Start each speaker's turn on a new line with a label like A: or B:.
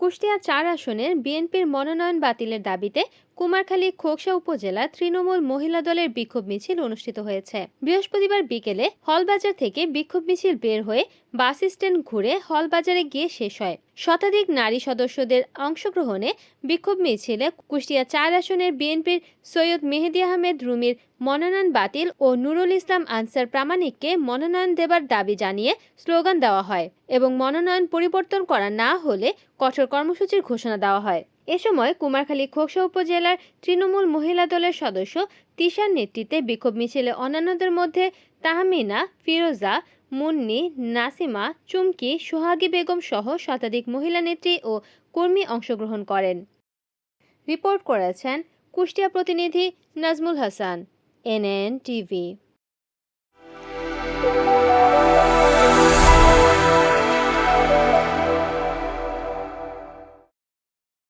A: কুষ্টিয়া চার আসনের বিএনপির মনোনয়ন বাতিলের দাবিতে কুমারখালী খোকসা উপজেলা তৃণমূল মহিলা দলের বিক্ষোভ মিছিল অনুষ্ঠিত হয়েছে। বৃহস্পতিবার বিকেলে হলবাজার থেকে বিক্ষোভ মিছিল বের হয়ে বাস স্ট্যান্ড ঘুরে হলবাজারে গিয়ে শেষ হয়। শতাধিক নারী সদস্যদের অংশগ্রহণে বিক্ষোভ মিছিলে কুষ্টিয়া চার আসনের বিএনপির সৈয়দ মেহেদি আহমেদ, রুমির মনোনয়ন বাতিল ও নুরুল ইসলাম আনসার প্রামাণিককে মনোনয়ন দেবার দাবি জানিয়ে স্লোগান দেওয়া হয় এবং মনোনয়ন পরিবর্তন করা না হলে কঠোর কর্মসূচির ঘোষণা দেওয়া হয়। এ সময় কুমারখালী খোকসা উপজেলার তৃণমূল মহিলা দলের সদস্য তিশার নেতৃত্বে বিক্ষোভ মিছিলে অন্যান্যদের মধ্যে তাহমিনা, ফিরোজা, মুন্নি, নাসিমা, চুমকি, সোহাগী বেগম সহ শতাধিক মহিলা নেত্রী ও কর্মী অংশগ্রহণ করেন। রিপোর্ট করেছেন কুষ্টিয়া প্রতিনিধি নাজমুল হাসান, এনএন টিভি।